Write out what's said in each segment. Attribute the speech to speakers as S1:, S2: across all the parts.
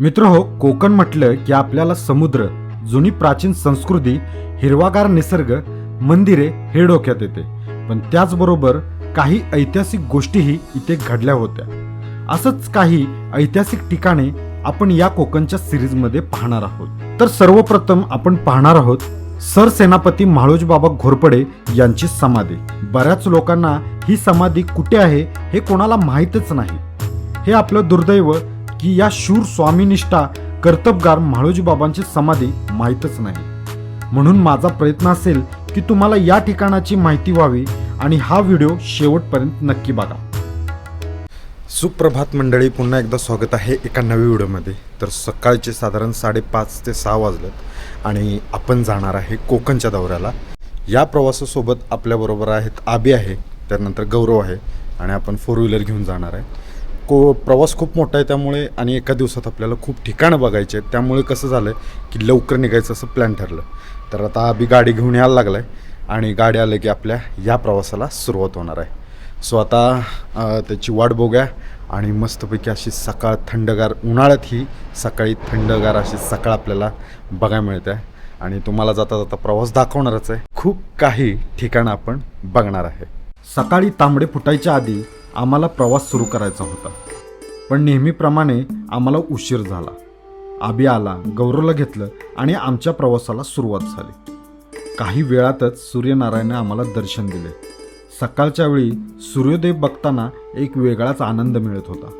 S1: मित्र हो कोकण म्हटलं की आपल्याला समुद्र जुनी प्राचीन संस्कृती हिरवागार निसर्ग मंदिरे हे डोक्यात येते. पण त्याचबरोबर काही ऐतिहासिक गोष्टीही इथे घडल्या होत्या. असंच काही ऐतिहासिक ठिकाणे आपण या कोकणच्या सिरीजमध्ये पाहणार आहोत. तर सर्वप्रथम आपण पाहणार आहोत सरसेनापती म्हाळोजी बाबा घोरपडे यांची समाधी. बऱ्याच लोकांना ही समाधी कुठे आहे हे कोणाला माहीतच नाही. हे आपलं दुर्दैव की या शूर स्वामीनिष्ठा कर्तबगार म्हाळोजी बाबांची समाधी माहीतच नाही. म्हणून माझा प्रयत्न असेल की तुम्हाला या ठिकाणाची माहिती व्हावी आणि हा व्हिडिओ शेवटपर्यंत नक्की बघा. सुप्रभात मंडळी पुन्हा एकदा स्वागत आहे एका नवी व्हिडिओमध्ये. तर सकाळचे साधारण साडेपाच ते सहा वाजलेत आणि आपण जाणार आहे कोकणच्या दौऱ्याला. या प्रवासासोबत आपल्याबरोबर आहेत आबी आहे त्यानंतर गौरव आहे आणि आपण फोर व्हीलर घेऊन जाणार आहे. को प्रवास खूप मोठा आहे त्यामुळे आणि एका दिवसात आपल्याला खूप ठिकाणं बघायचे आहेत. त्यामुळे कसं झालं की लवकर निघायचं असं प्लॅन ठरलं. तर आता आम्ही गाडी घेऊन यायला लागला आहे आणि गाडी आलं की आपल्या या प्रवासाला सुरुवात होणार आहे. सो आता त्याची वाट बघूया आणि मस्तपैकी अशी सकाळ थंडगार उन्हाळ्यात ही सकाळी थंडगार अशी सकाळ आपल्याला बघायला मिळते. आणि तुम्हाला जाता जाता प्रवास दाखवणारच आहे. खूप काही ठिकाणं आपण बघणार आहे. सकाळी तांबडे फुटायच्या आधी आम्हाला प्रवास सुरू करायचा होता. पण नेहमीप्रमाणे आम्हाला उशीर झाला. आबी आला गौरवला घेतलं आणि आमच्या प्रवासाला सुरुवात झाली. काही वेळातच सूर्यनारायणने आम्हाला दर्शन दिले. सकाळच्या वेळी सूर्योदय बघताना एक वेगळाच आनंद मिळत होता.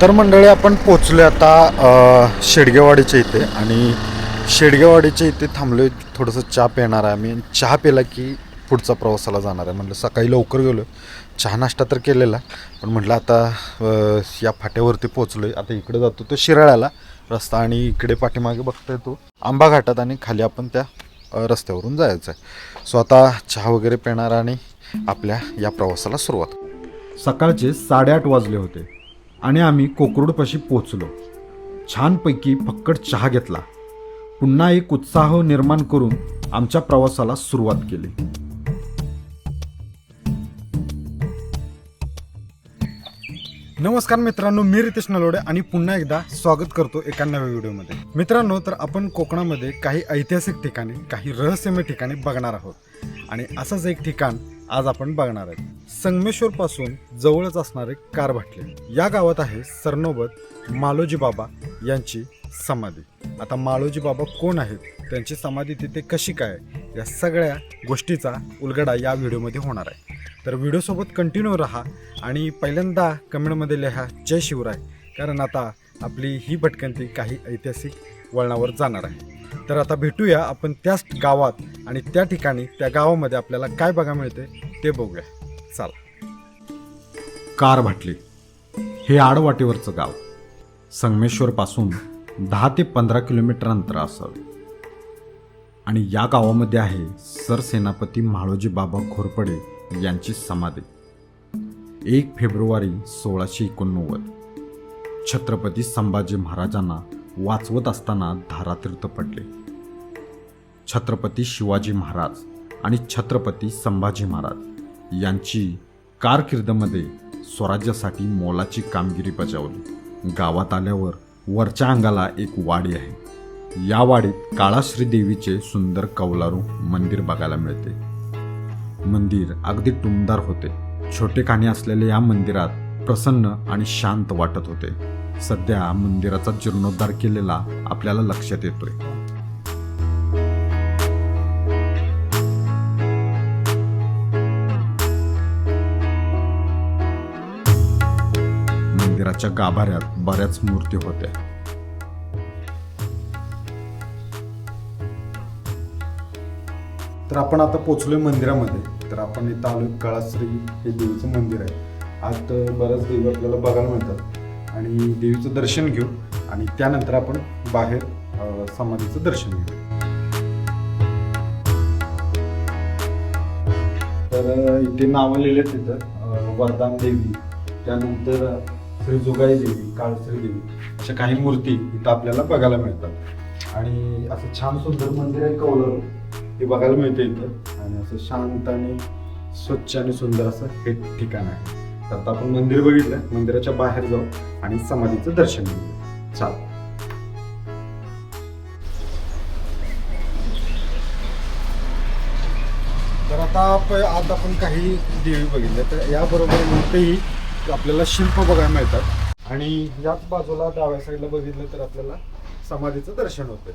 S1: तर मंडळी आपण पोचलो आता शेडगेवाडीच्या इथे आणि शेडगेवाडीच्या इथे थांबलोय. थोडंसं चहा पिणार आहे आम्ही चहा पिला की पुढचा प्रवासाला जाणार आहे. म्हटलं सकाळी लवकर गेलो चहा नाश्ता तर केलेला पण म्हटलं आता या फाट्यावरती पोचलोय आता इकडे जातो तो शिराळ्याला रस्ता आणि इकडे पाठीमागे बघतोय तो आंबा घाटात आणि खाली आपण त्या रस्त्यावरून जायचं आहे सो आता चहा वगैरे पिणार आणि आपल्या या प्रवासाला सुरुवात. सकाळचे साडेआठ वाजले होते आणि आम्ही कोकरूडपाशी पोचलो छानपैकी फक्कड चहा घेतला. पुन्हा एक उत्साह निर्माण करून आमच्या प्रवासाला सुरुवात केली. नमस्कार मित्रांनो मी रितेश नलोडे आणि पुन्हा एकदा स्वागत करतो एका नव्या व्हिडिओमध्ये. मित्रांनो तर आपण कोकणामध्ये काही ऐतिहासिक ठिकाणी काही रहस्यमय ठिकाणी बघणार आहोत. आणि असंच एक ठिकाण आज आपण बघणार आहोत. संगमेश्वर पासून जवळच असणारे कारभाटले. या गावात आहे सरनोबत मालोजी बाबा यांची समाधी. आता मालोजी बाबा कोण आहेत? त्यांची समाधी तिथे कशी काय या सगळ्या गोष्टीचा उलगडा या व्हिडिओमध्ये होणार आहे. तर व्हिडिओसोबत कंटिन्यू राहा आणि पहिल्यांदा कमेंटमध्ये लिहा जय शिवराय. कारण आता आपली ही भटकंती काही ऐतिहासिक वळणावर जाणार आहे. तर आता भेटूया आपण त्याच गावात आणि त्या ठिकाणी त्या गावामध्ये आपल्याला काय बघा मिळते ते बघूया. चला. कार भाटली हे आडवाटेवरचं गाव. संगमेश्वरपासून दहा ते पंधरा किलोमीटर अंतर असावे. आणि या गावामध्ये आहे सरसेनापती म्हाळोजी बाबा घोरपडे यांची समाधी. एक फेब्रुवारी सोळाशे एकोणनव्वद. छत्रपती संभाजी महाराजांना वाचवत असताना धारातीर्थ पडले. छत्रपती शिवाजी महाराज आणि छत्रपती संभाजी महाराज यांची कारकिर्दमध्ये स्वराज्यासाठी मोलाची कामगिरी बजावली. गावात आल्यावर वरच्या अंगाला एक वाडी आहे. या वाडीत काळाश्री देवीचे सुंदर कौलारू मंदिर बघायला मिळते. मंदिर अगदी टुमदार होते. छोटे खाणे असलेल्या या मंदिरात प्रसन्न आणि शांत वाटत होते. सध्या मंदिराचा जीर्णोद्धार केलेला आपल्याला लक्षात येतोय. मंदिराच्या गाभाऱ्यात बऱ्याच मूर्ती होत्या. तर आपण आता पोचलोय मंदिरामध्ये. तर आपण इथं आलोय कळाश्री हे देवीचं मंदिर आहे. आत बऱ्याच देवी आपल्याला बघायला मिळतात. आणि देवीचं दर्शन घेऊ आणि त्यानंतर आपण बाहेर समाधीचं दर्शन घेऊ. तर इथे नावं लिहिले तिथं वरदान देवी. त्यानंतर श्री जुगाई देवी काळश्री देवी. अशा काही मूर्ती इथं आपल्याला बघायला मिळतात. आणि असं छान सुंदर मंदिर आहे कौलर. हे बघायला मिळते इथं. आणि असं शांत आणि स्वच्छ आणि सुंदर असं हे ठिकाण आहे. तर आता आपण मंदिर बघितलं. मंदिराच्या बाहेर जाऊ आणि समाधीचं दर्शन घेऊ चाल तर आता आज आपण काही देवी बघितले तर याबरोबर कोणतेही आपल्याला शिल्प बघायला मिळतात. आणि याच बाजूला डाव्या साईडला बघितलं तर आपल्याला समाधीचं दर्शन होतं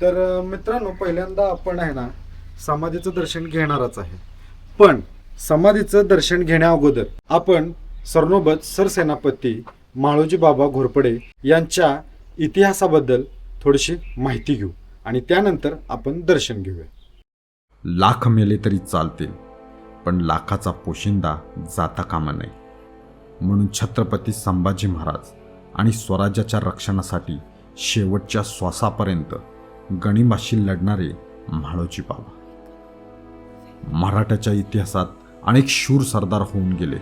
S1: तर मित्रांनो पहिल्यांदा आपण आहे ना समाधीचं दर्शन घेणारच आहे. पण समाधीचं दर्शन घेण्या अगोदर आपण सरनोबत सरसेनापती माळोजी बाबा घोरपडे यांच्या इतिहासाबद्दल थोडीशी माहिती घेऊ आणि त्यानंतर आपण दर्शन घेऊया.
S2: लाख मेले तरी चालतील पण लाखाचा पोशिंदा जाता कामा नये. म्हणून छत्रपती संभाजी महाराज आणि स्वराज्याच्या रक्षणासाठी शेवटच्या श्वासापर्यंत गणिमाशी लढणारे म्हाळोजी बाबा. मराठ्याच्या इतिहासात अनेक शूर सरदार होऊन गेले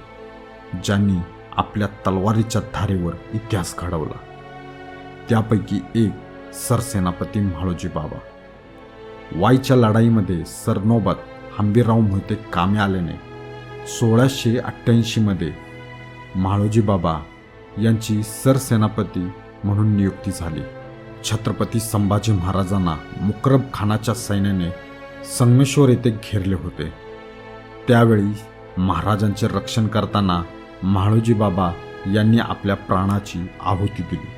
S2: ज्यांनी आपल्या तलवारीच्या धारेवर इतिहास घडवला. त्यापैकी एक सरसेनापती म्हाळोजी बाबा. वाईच्या लढाईमध्ये सरनोबत हंबीरराव मोहिते कामे आल्याने सोळाशे अठ्ठ्याऐंशीमध्ये म्हाळोजी बाबा यांची सरसेनापती म्हणून नियुक्ती झाली. छत्रपती संभाजी महाराजांना मुकरब खानाच्या सैन्याने संगमेश्वर येथे घेरले होते. त्यावेळी महाराजांचे रक्षण करताना म्हाळोजी बाबा यांनी आपल्या प्राणाची आहुती दिली.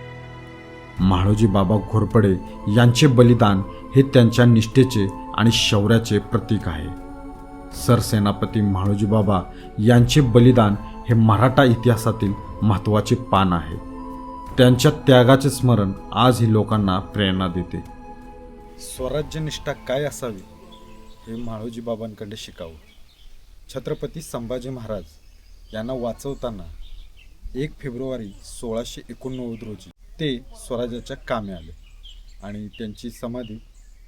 S2: म्हाळोजी बाबा घोरपडे यांचे बलिदान हे त्यांच्या निष्ठेचे आणि शौर्याचे प्रतीक आहे. सरसेनापती म्हाळोजी बाबा यांचे बलिदान हे मराठा इतिहासातील महत्त्वाचे पान आहे. त्यांच्या त्यागाचे स्मरण आजही लोकांना प्रेरणा देते.
S1: स्वराज्यनिष्ठा काय असावी? हे म्हाळोजी बाबांकडे शिकावं. छत्रपती संभाजी महाराज यांना वाचवताना एक फेब्रुवारी सोळाशे एकोणनव्वद रोजी ते स्वराज्याच्या कामे आले आणि त्यांची समाधी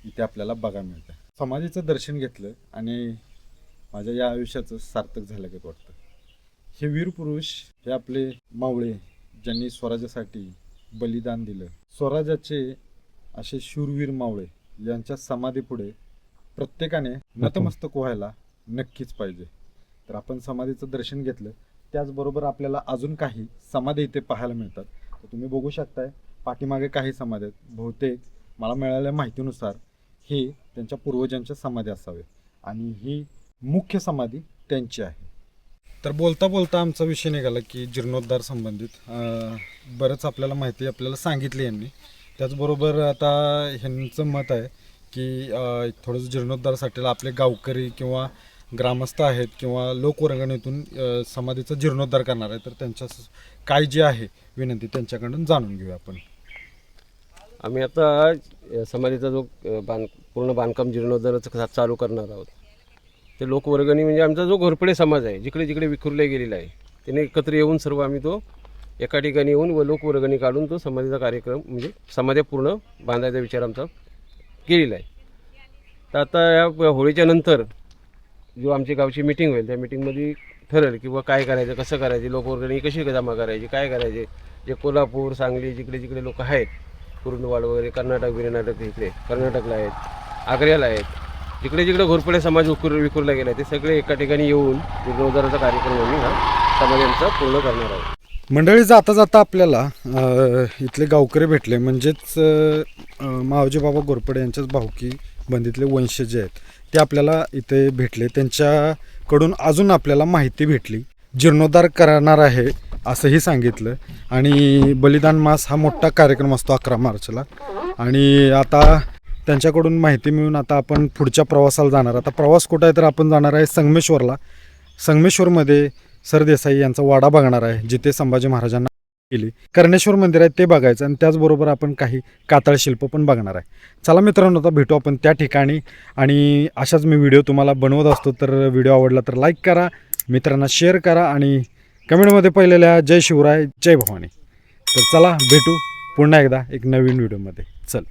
S1: इथे आपल्याला बघायला मिळते. समाधीचं दर्शन घेतलं आणि माझ्या या आयुष्याचं सार्थक झालं की वाटतं? हे वीर पुरुष हे आपले मावळे ज्यांनी स्वराज्यासाठी बलिदान दिलं स्वराज्याचे असे शूरवीर मावळे यांच्या समाधीपुढे प्रत्येकाने नतमस्तक व्हायला नक्कीच पाहिजे. तर आपण समाधीचं दर्शन घेतलं त्याचबरोबर आपल्याला अजून काही समाधी इथे पाहायला मिळतात. तर तुम्ही बघू शकताय पाठीमागे काही समाधी आहेत. बहुतेक मला मिळालेल्या माहितीनुसार हे त्यांच्या पूर्वजांच्या समाधी असावे आणि ही मुख्य समाधी त्यांची आहे. तर बोलता बोलता आमचा विषय निघाला की जीर्णोद्धार संबंधित. बरंच आपल्याला माहिती आपल्याला सांगितली यांनी. त्याचबरोबर आता ह्यांचं मत आहे की थोडंसं जीर्णोद्धारासाठी आपले गावकरी किंवा ग्रामस्थ आहेत किंवा लोकवर्गणीतून समाधीचा जीर्णोद्धार करणार आहे तर त्यांच्या काय जे आहे विनंती त्यांच्याकडून जाणून घेऊया आपण.
S3: आम्ही आता समाधीचा जो बांध पूर्ण बांधकाम जीर्णोद्धाराचं चालू करणार आहोत. ते लोकवर्गणी म्हणजे आमचा जो घोरपडे समाज आहे जिकडे जिकडे विखुरले गेलेला आहे त्याने एकत्र येऊन सर्व आम्ही तो एका ठिकाणी येऊन व लोकवर्गणी काढून तो समाधीचा कार्यक्रम म्हणजे समाध्या पूर्ण बांधायचा विचार आमचा केलेला आहे. तर आता या होळीच्या नंतर जो आमची गावची मिटिंग होईल त्या मिटिंगमध्ये ठरेल किंवा काय करायचं कसं करायचं लोकवर्गणी कशी जमा करायची काय करायचे? जे कोल्हापूर सांगली जिकडे जिकडे लोक आहेत कुरुंदवाड वगैरे कर्नाटक बिर्नाटक इकडे कर्नाटकला आहेत आग्र्याला आहेत जिकडे जिकडे घोरपडे समाज विखुर विखुरला गेला आहे ते सगळे एका ठिकाणी येऊन रोजगाराचा कार्यक्रम आम्ही हा समाजांचा पूर्ण करणार आहोत.
S1: मंडळी जाता जाता आपल्याला इथले गावकरी भेटले. म्हणजेच मावजी बाबा गोरपडे यांच्याच भाऊकी बंदीतले वंशज जे आहेत ते आपल्याला इथे भेटले. त्यांच्याकडून अजून आपल्याला माहिती भेटली. जीर्णोद्धार करणार आहे असंही सांगितलं. आणि बलिदान मास हा मोठा कार्यक्रम असतो अकरा मार्चला. आणि आता त्यांच्याकडून माहिती मिळून आता आपण पुढच्या प्रवासाला जाणार. आता प्रवास कुठं आहे तर आपण जाणार आहे संगमेश्वरला. संगमेश्वरमध्ये सरदेसाई यांचा वाडा बघणार आहे जिथे संभाजी महाराजांना केली. कर्णेश्वर मंदिर आहे ते बघायचं आणि त्याचबरोबर आपण काही कातळ शिल्प पण बघणार आहे. चला मित्रांनो आता भेटू आपण त्या ठिकाणी. आणि अशाच मी व्हिडिओ तुम्हाला बनवत असतो तर व्हिडिओ आवडला तर लाईक करा मित्रांना शेअर करा आणि कमेंटमध्ये पहिलेल्या जय शिवराय जय भवानी. तर चला भेटू पुन्हा एकदा एक नवीन व्हिडिओमध्ये. चल.